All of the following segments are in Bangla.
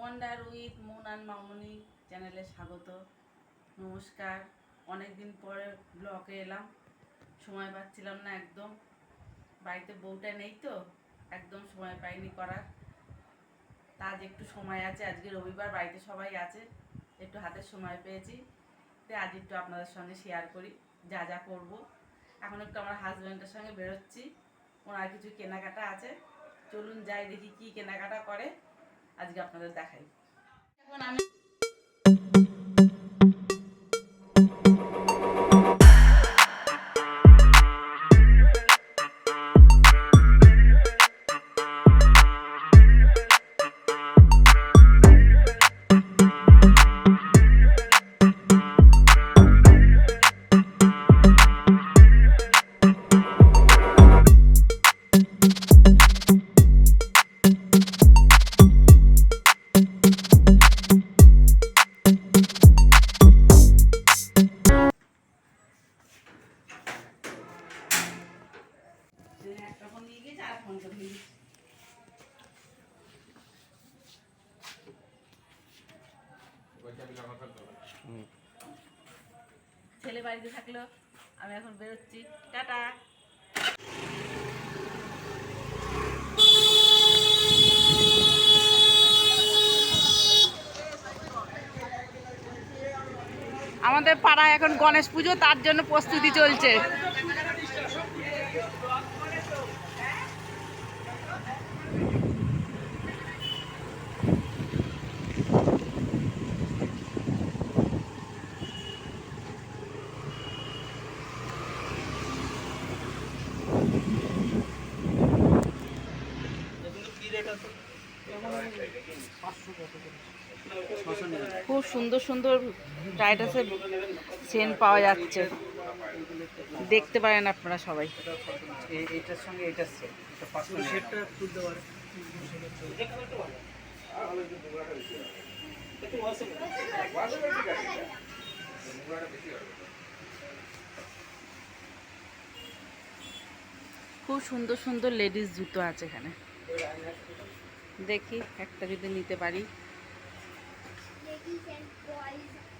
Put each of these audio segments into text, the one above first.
Wonder with moon and Mamoni চ্যানেলে স্বাগত। নমস্কার। অনেক দিন পরে ব্লকে এলাম। সময় পাচ্ছিলাম না একদম। বাড়িতে বউটা নেই তো, একদম সময় পাইনি করার। তা আজ একটু সময় আছে, আজকে রবিবার, বাড়িতে সবাই আছে। একটু হাতের সময় পেয়েছি। তো আজ একটু আপনাদের সঙ্গে শেয়ার করি, যা যা করব। এখন একটু আমার হাজব্যান্ডের সঙ্গে বেরোচ্ছি। ওনার কিছু কেনাকাটা আছে। চলুন যাই দেখি কি কেনাকাটা করে। আজকে আপনাদের দেখাই। এখন আমি আমাদের পাড়ায় এখন গণেশ পুজো তার জন্য প্রস্তুতি চলছে। খুব সুন্দর সুন্দর টাইটাসের সেন্ট পাওয়া যাচ্ছে। দেখতে পারেন আপনারা সবাই। খুব সুন্দর সুন্দর লেডিস জুতো আছে এখানে। দেখি, একটা যদি নিতে পারি।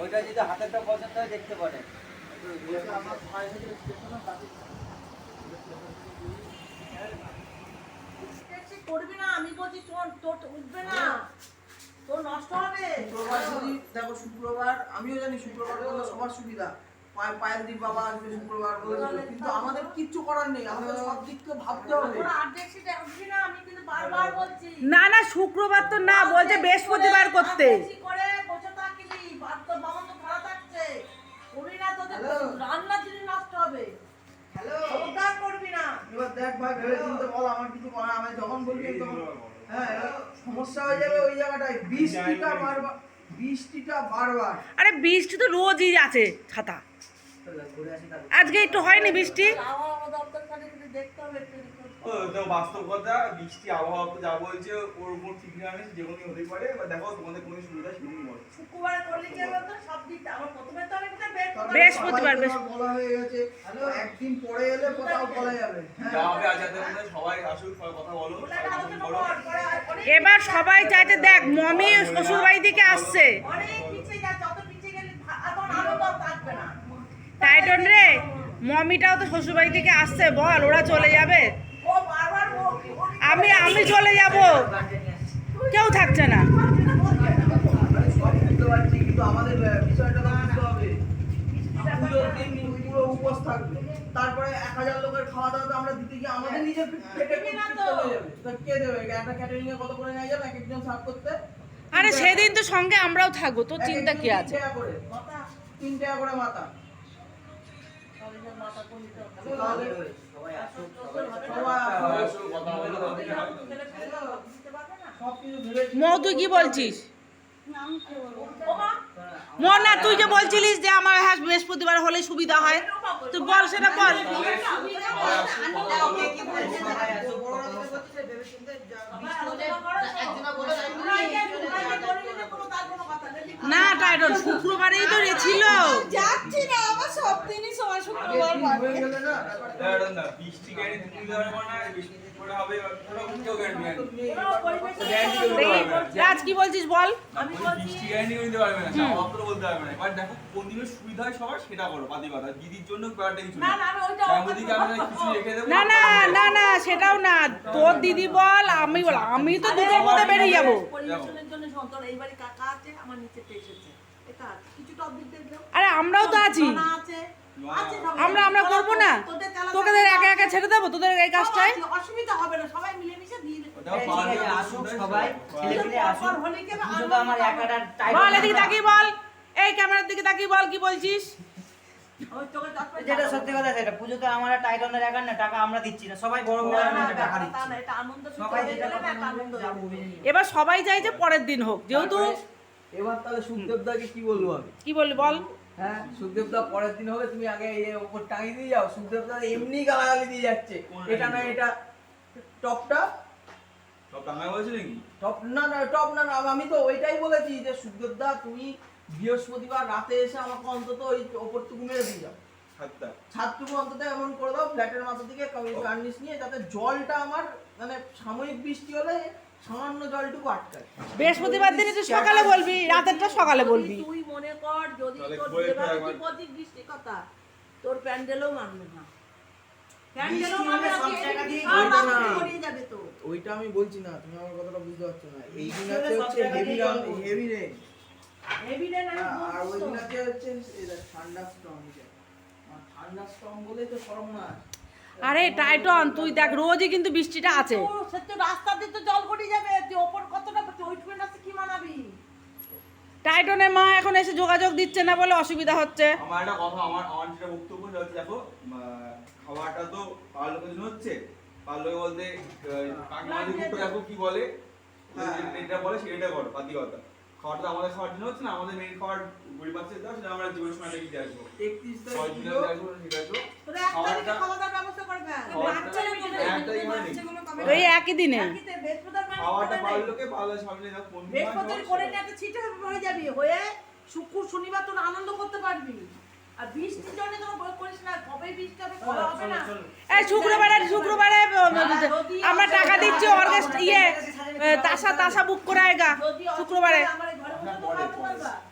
ওইটা যদি হাতেরটা পছন্দ হয় দেখতে পারেন। ট্যাক্সি করবি না আমি বলছি তোর তোর তো উঠবে না। তোর নষ্ট হবে। দেখো শুক্রবার আমিও জানি শুক্রবার সবার সুবিধা। পায়ে পায়ের দিক বাবা আসবে শুক্রবার কিন্তু আমাদের কিচ্ছু করার নেই আমাদের সব দিক থেকে ভাবতে হবে। না বারবার না না শুক্রবার তো না বলছে বৃহস্পতিবার করতে। আর ট্যাক্সি করে বসে থাকিনি ভাত তো বাবা তো ভাড়া থাকছে। করবি না তোদের হ্যালো। রান্না জিনিস নষ্ট হবে। হ্যালো। করবি না। এবার দেখ ভাই ভেবে বল আমার কিছু করার আমি যখন বলবি তখন হ্যাঁ সমস্যা হয়ে যাবে ওই জায়গাটায়। বৃষ্টিটা বারবার বৃষ্টিটা বারবার। আরে বৃষ্টি তো রোজই আছে ছাতা। আজকে একটু হয়নি বৃষ্টি? আবহাওয়া দপ্তর খালি একটু দেখতে হবে একটু একটু। ও, তো বাস্তব কথা বৃষ্টি আবহাওয়া তো যা বলছে ওর উপর ঠিক না আছে যে কোনো পারে এবার দেখো তোমাদের কোনো সুবিধা সেদিন বলো। শুক্রবার করলে কি হবে সব দিক আমার প্রথমে তো আমি এটা বের করব। বৃহস্পতিবার, বলা হয়ে গেছে একদিন পরে এলে কোথাও বলা যাবে। হ্যাঁ। আজ সবাই আসুক কথা বলো এবার সবাই চাইছে দেখ মমি শ্বশুর বাড়ি থেকে আসছে। অনেক পিছিয়ে যা যত পিছিয়ে গেলে ভা- এখন আলো তো থাকবে না টাইটন রে মমিটাও তো শ্বশুরবাড়ি থেকে আসছে বল ওরা চলে যাবে। আমি আমি চলে যাব। কেউ থাকছে না। আমি পারছি কিন্তু আমাদের বিষয়টা তো বুঝতে দিন পুরো তারপরে এক হাজার লোকের খাওয়া দাওয়া তো আমরা দিতে গিয়ে আমাদের নিজের পেটে কে দেবে? একটা ক্যাটারিং এ কত করে নিয়ে যাবে এক একজন সার্ভ করতে। আরে সেদিন তো সঙ্গে আমরাও থাকব। তোর চিন্তা কি আছে? করে। তিন টাকা করে মাথা। মৌ তুই কি বলছিস মোনা তুই যে বলছিলিস যে আমার হ্যাঁ বৃহস্পতিবার হলে সুবিধা হয়, তুই বল, সেটা বল। না টাইটন শুক্রবারেই তো ছিল যাচ্ছি না আমার সব দিনই সময় শুক্রবার মানে। রাজ কি বলছিস বল? আমি বলছি, পারবে না, বলতে পারবে না। এবার দেখো কোন দিনে সুবিধা হয় সবার সেটা করো, বাদি কথা। দিদির জন্য কিছু না না আমি ওইটা শ্যামদিকে আমরা কিছু রেখে দেবো। না না না না সেটাও না। তোর দিদি বল আমি বল আমি তো দুটোর মধ্যে বেরিয়ে যাব। পরিবেশনের জন্য এইবারে কাকা আছে আমার এসেছে। আরে আমরাও তো আছি আমরা আমরা করব না। তোকে একা একা ছেড়ে দেবো তোদের এই কাজটাই অসুবিধা হবে না সবাই মিলেমিশে দিয়ে দেবে। ওটাও ঠিক পারবে, আছে, আসুক সবাই ছেলে সবাই। পেলে আসুক। পরপর হলে কি হবে? পুজো আমার একাটার টাইম বল এদিকে তাকিয়ে বল। এই ক্যামেরার দিকে তাকিয়ে বল কি বলছিস? যেটা সত্যি কথা সেটা পুজো তো আমার টাইটনের একার না টাকা আমরা দিচ্ছি না। সবাই বড় বড় টাকা দিচ্ছি। এবার সবাই চাই যে পরের দিন হোক যেহেতু এবার তাহলে সুখদেবদাকে কি বলব আমি? কি বললি বল? হ্যাঁ সুখদেবদা পরের দিন হবে তুমি আগে এই ওপর টাঙিয়ে দিয়ে যাও। সুখদেবদা এমনি গালাগালি দিয়ে যাচ্ছে। এটা না এটা টপটা? সব টাঙ্গায় বলছে নাকি? টপ না না টপ না না আমি তো ওইটাই বলেছি যে সুখদেবদা তুমি বৃহস্পতিবার রাতে এসে আমাকে অন্তত ওই ওপরটুকু মেরে দিয়ে যাও। ছাদটুকু অন্তত এমন করে দাও ফ্ল্যাটের মাথা থেকে গার্নিশ নিয়ে যাতে জলটা আমার মানে সাময়িক বৃষ্টি হলে সামান্য জলটুকু আটকায়। বৃহস্পতিবার দিনে তুই সকালে বলবি রাতেরটা সকালে বলবি। তুই- মনে কর যদি তোর বলে বৃষ্টি কথা? তোর প্যান্ডেলও মানবে না। ওইটা আমি বলছি না তুমি আমার কথাটা বুঝতে পারছ না। এই দিন হচ্ছে হেভি হেভি রেন হেভি রে না আর ওই দিন হচ্ছে ঠান্ডা স্ট্রং ঠান্ডা স্ট্রং বলেই তো সর্বনাশ আরে টাইটন তুই দেখ রোজই কিন্তু বৃষ্টিটা আছে। রাস্তা দিয়ে তো জল গড়িয়ে যাবে তুই ওপর কতটা তুই ওই রাস্তা কি মানাবি? টাইটনের মা এখন এসে যোগাযোগ দিচ্ছে না বলে অসুবিধা হচ্ছে। আমার একটা কথা আমার আমার যেটা বক্তব্য সেটা হচ্ছে দেখো খাওয়াটা তো জন্য হচ্ছে। বলতে কাকিমাদের দেখো কি বলে? হ্যাঁ। এটা বলে সেটা করো পাতি কথা। খাওয়াটা তো আমাদের খাওয়ার জন্য হচ্ছে না আমাদের মেন খাওয়ার গরিব বাচ্চাদের দাও সেটা আমরা জীবন আসব একত্রিশ তারিখ সেটা আসব খাওয়াটা- ওই একই দিনে। একইতে বৃহস্পতিবার মানে হয়ে শুক্র শনিবার তোর আনন্দ করতে পারবি। শুক্রবারে শুক্রবারে আমরা টাকা দিচ্ছি ইয়ে তাসা তাসা বুক শুক্রবারে।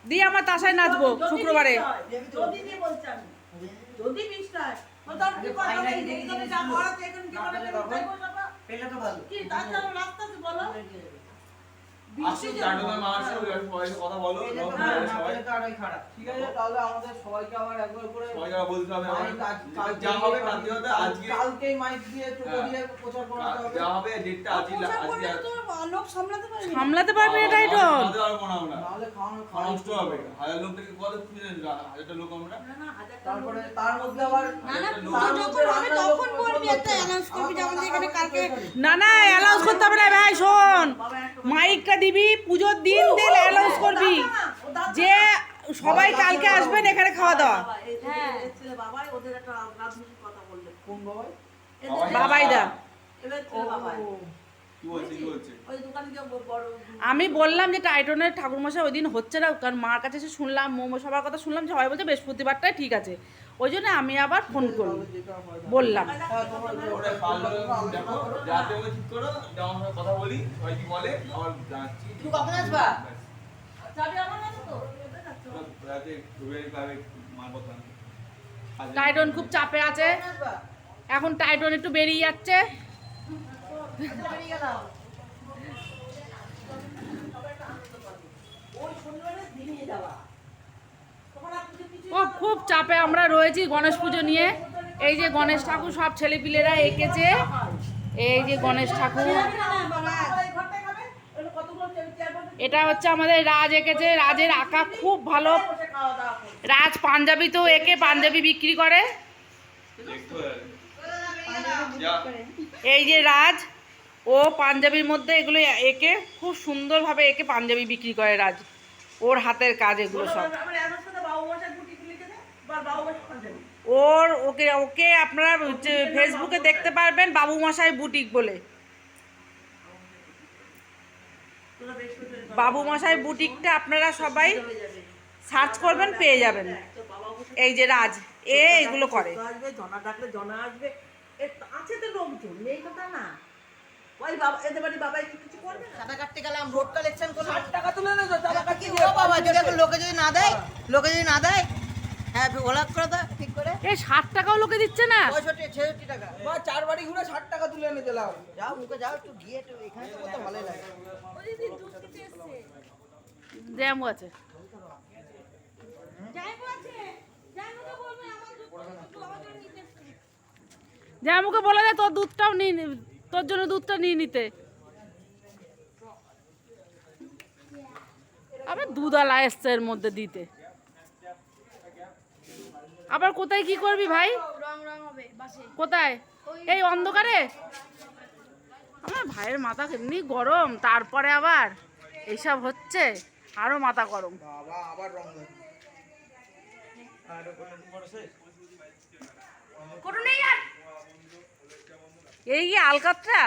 দিয়ে আমার তাসায় নাচবো শুক্রবারে। যদি তোর। পেলে তো ভালো। কি তাছাড়া রাস্তা বলো। সামলাতে পারবি নষ্ট হবে। হাজার লোক থেকে কত হাজারটা লোক আমরা। হাজারটা তারপরে তার মধ্যে আবার তখন বলবি একটা অ্যানাউন্স করবি যে আমাদের এখানে কালকে না না করতে হবে না ভাই শোন। মাইকটা দিবি পুজোর দিন দিল অ্যালাউন্স করবি যে সবাই কালকে আসবেন এখানে খাওয়া দাওয়া হ্যাঁ। বাবাই দা। যে আমি বললাম যে টাইটনের ঠাকুরমশাই ওই দিন হচ্ছে না কারণ মার কাছে এসে শুনলাম মোমো সবার কথা শুনলাম সবাই বলছে বৃহস্পতিবারটাই ঠিক আছে। ওই জন্য আমি আবার ফোন করলাম। বললাম। টাইটন খুব চাপে আছে। এখন টাইটন একটু বেরিয়ে যাচ্ছে। ওই শনিবারের দিনই যাওয়া তখন আর কিছু কিছু খুব খুব চাপে আমরা রয়েছি গণেশ পুজো নিয়ে। এই যে গণেশ ঠাকুর সব ছেলেপিলেরা এঁকেছে। এই যে গণেশ ঠাকুর। এটা হচ্ছে আমাদের রাজ এঁকেছে। রাজের আঁকা খুব ভালো। রাজ পাঞ্জাবি তো এঁকে, পাঞ্জাবি বিক্রি করে। এই যে রাজ, ও পাঞ্জাবির মধ্যে এগুলো একে, খুব সুন্দরভাবে একে পাঞ্জাবি বিক্রি করে রাজ। ওর হাতের কাজ এগুলো সব। ওর ওকে ওকে আপনারা ফেসবুকে দেখতে পারবেন বাবু মশাই বুটিক বলে। বাবু মশাই বুটিকটা আপনারা সবাই সার্চ করবেন পেয়ে যাবেন। এই যে রাজ এ এগুলো করে। জনা ডাকলে জনা আসবে। আছে তো লোকজন নেই তো না। ওই বাবা এদের বাড়ি বাবা কিছু করবে না? কাটতে গেলাম রোড কালেকশন করলাম। ষাট টাকা তুলে নে টাকা কি বাবা? যদি লোকে যদি না দেয় লোকে যদি না দেয় হ্যাঁ ওলা করে দাও ঠিক করে। এই ষাট টাকাও লোকে দিচ্ছে না। পঁয়ষট্টি ছেষট্টি টাকা। মা চার বাড়ি ঘুরে ষাট টাকা তুলে এনে দিলাম। যাও মুখে যাও একটু গিয়ে একটু এখানে তো করতে ভালোই লাগে। জ্যাম আছে। জ্যামুকে বলে দে তোর দুধটাও নিয়ে তোর জন্য দুধটা নিয়ে নিতে। আবার দুধালা এসছে এর মধ্যে দিতে। আবার কোথায় কি করবি ভাই? কোথায়? এই অন্ধকারে? আমার ভাইয়ের মাথা এমনি গরম তারপরে আবার এইসব হচ্ছে আরও মাথা গরম। বাবা আবার রং দেয়। এই কি আলকাতরা?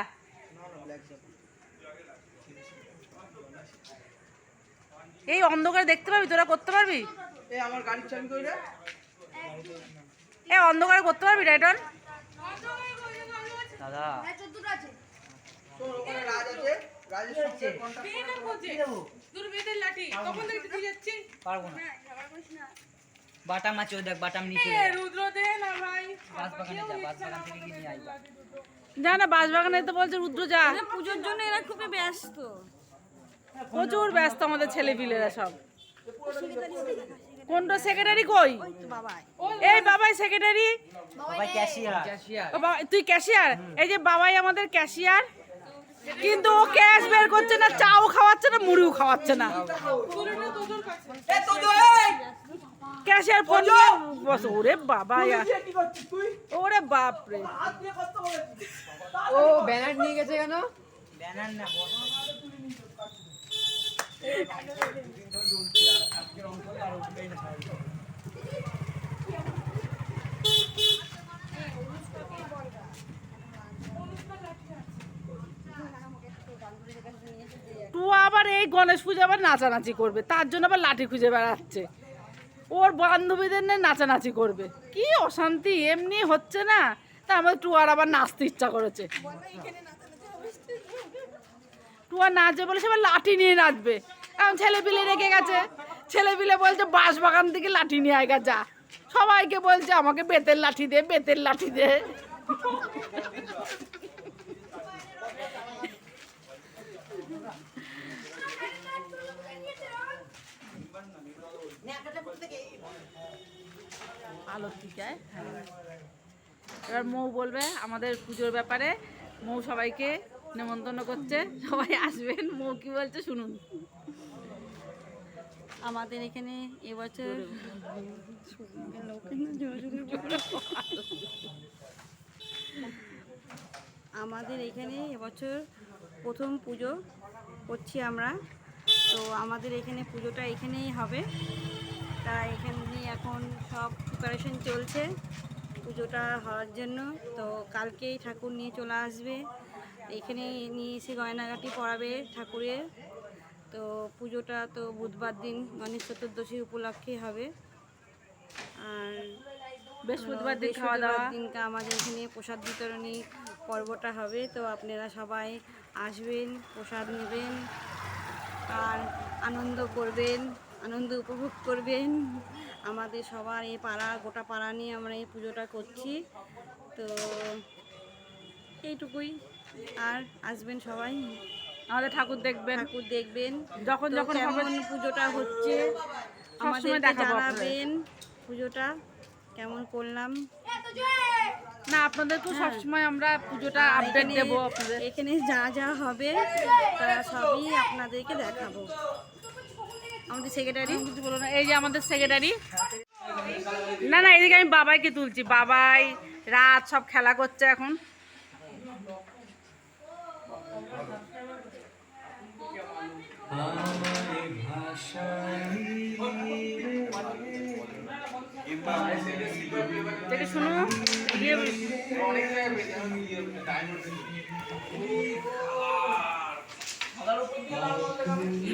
এই অন্ধকারে দেখতে পাবি তোরা করতে পারবি? আমার গাড়ির চাবি কই এই অন্ধকারে করতে পারবি রাইটন তোর ওখানে রাজ আছে রাজের সঙ্গে কন্ট্যাক্ট পারব না। বাটাম আছে ও দেখ বাটাম নিচে। যা বাগান না বাঁশবাগানে তো বলছে রুদ্র যা। পুজোর জন্য এরা খুবই ব্যস্ত। প্রচুর ব্যস্ত আমাদের ছেলে পিলেরা সব। কোনটা সেক্রেটারি কই? বাবাই। এই বাবাই সেক্রেটারি তুই ক্যাশিয়ার এই যে বাবাই আমাদের ক্যাশিয়ার কিন্তু ও ক্যাশ বের করছে না চাও খাওয়াচ্ছে না মুড়িও খাওয়াচ্ছে না। ক্যাশিয়ার ফোন নিয়ে বস ওরে বাবা। কি করছিস তুই? ওরে বাপ রে। হাত দিয়ে করতে বলেছিস ব্যানার না টু আবার এই গণেশ পুজো আবার নাচানাচি করবে, তার জন্য আবার লাঠি খুঁজে বেড়াচ্ছে। ওর বান্ধবীদের নিয়ে নাচানাচি করবে। কি অশান্তি, এমনি হচ্ছে না। তা আমাদের টুয়ার আবার নাচতে ইচ্ছা করেছে। টুয়ার নাচবে বলে সে আবার লাঠি নিয়ে নাচবে। এখন ছেলে পিলে রেখে গেছে। ছেলে পিলে বলছে বাঁশ বাগান থেকে লাঠি নিয়ে আয় যা সবাইকে বলছে, আমাকে বেতের লাঠি দে, বেতের লাঠি দে। হ্যাঁ। এবার মৌ বলবে আমাদের পুজোর ব্যাপারে। মৌ সবাইকে নেমন্তন্ন করছে। সবাই আসবেন। মৌ কি বলছে শুনুন। আমাদের এখানে এবছর আমাদের এখানে এবছর প্রথম পুজো করছি আমরা। তো আমাদের এখানে পুজোটা এখানেই হবে। তা এখানে এখন সব প্রিপারেশন চলছে পুজোটা হওয়ার জন্য। তো কালকেই ঠাকুর নিয়ে চলে আসবে। এখানে নিয়ে এসে গয়নাগাটি পরাবে ঠাকুরের। তো পুজোটা তো বুধবার দিন গণেশ চতুর্দশী উপলক্ষে হবে। আর বৃহস্পতিবার দিন খাওয়া দাওয়া। দিনকে আমাদের এখানে প্রসাদ বিতরণী পর্বটা হবে। তো আপনারা সবাই আসবেন প্রসাদ নেবেন আর আনন্দ করবেন আনন্দ উপভোগ করবেন। আমাদের সবার এই পাড়া গোটা পাড়া নিয়ে আমরা এই পুজোটা করছি। তো এইটুকুই। আর আসবেন সবাই। আমাদের ঠাকুর দেখবেন। ঠাকুর দেখবেন। যখন যখন কেমন পুজোটা হচ্ছে আমাদের জানাবেন পুজোটা কেমন করলাম। না আপনাদেরকেও সবসময় আমরা পুজোটা আপডেট দেবো আপনাদের। এখানে যা যা হবে তা সবই আপনাদেরকে দেখাবো। আমাদের সেক্রেটারি কিছু বলো না এই যে আমাদের সেক্রেটারি না না এদিকে আমি বাবাইকে তুলছি। বাবাই রাত সব খেলা করছে এখন।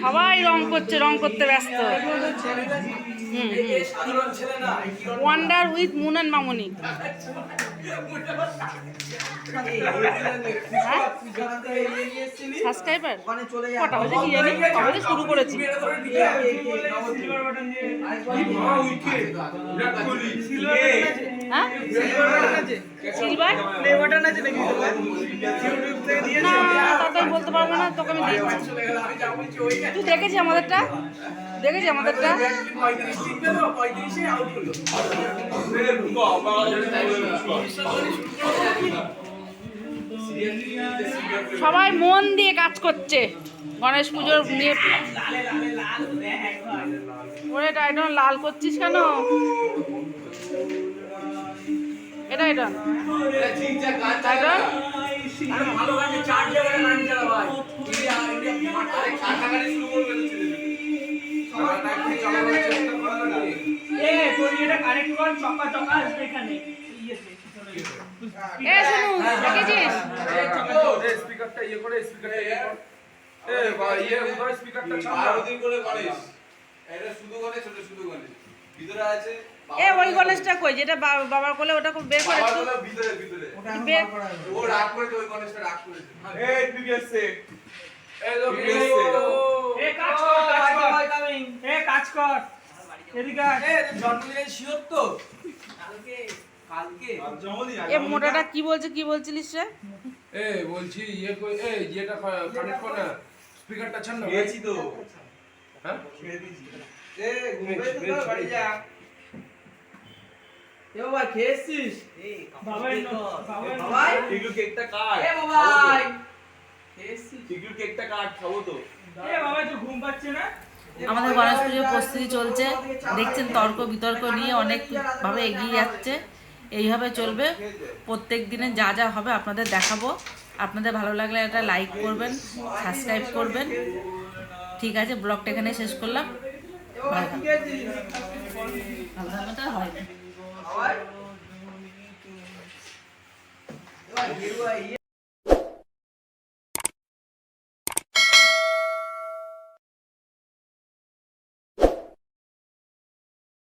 সবাই রং করছে রং করতে ব্যস্ত। Wonder with moon and Mamoni subscriber ওখানে কটা কি জানি কবে শুরু করেছি হ্যাঁ? বলতে পারব না, তোকে দেখেছি। আমাদেরটা? দেখেছি আমাদেরটা? সবাই মন দিয়ে কাজ করছে। গণেশ পুজোর নিয়ে। ওরে একদম লাল করছিস কেন? টাইটন শুনু স্পিকারটা ইয়ে করে স্পিকারটা ইয়ে কর এ বা ইয়ে উদয় স্পিকারটা ছাড়া এ ওই গণেশটা কই? যেটা বাবার কোলে ওটা খুব বের করে একটু বের এই তুই গেছে এই তো ঠিক আছে। এ। কাজ কর কাজ কর। এ কাজ কর। এদিকে আয়। জমনি এ মোটাটা কি বলছে কি বলছিলিস রে? এ বলছি ইয়ে কই এ ইয়েটা কানেক্ট কর না স্পিকারটা ছাড় না গেছি তো। হ্যাঁ? এ ঘুমবে তো বাড়ি যা। এ বাবা খেয়েছিস? বাবাই বাবাই টিকলু কেকটা কাট। এ বাবাই খেয়েছিস? টিকলু কেকটা কাট খাব তো। এ বাবাই তো ঘুম পাচ্ছে না? আমাদের গণেশ পুজোর প্রস্তুতি চলছে। দেখছেন তর্ক বিতর্ক নিয়ে অনেকভাবে এগিয়ে যাচ্ছে। এইভাবে চলবে। প্রত্যেক দিনে যা যা হবে আপনাদের দেখাবো। আপনাদের ভালো লাগলে একটা লাইক করবেন সাবস্ক্রাইব করবেন। ঠিক আছে ব্লগটা এখানে শেষ করলাম। ভালো থাকবে হয়। বাবাই এবার গেরুয়া ইয়ে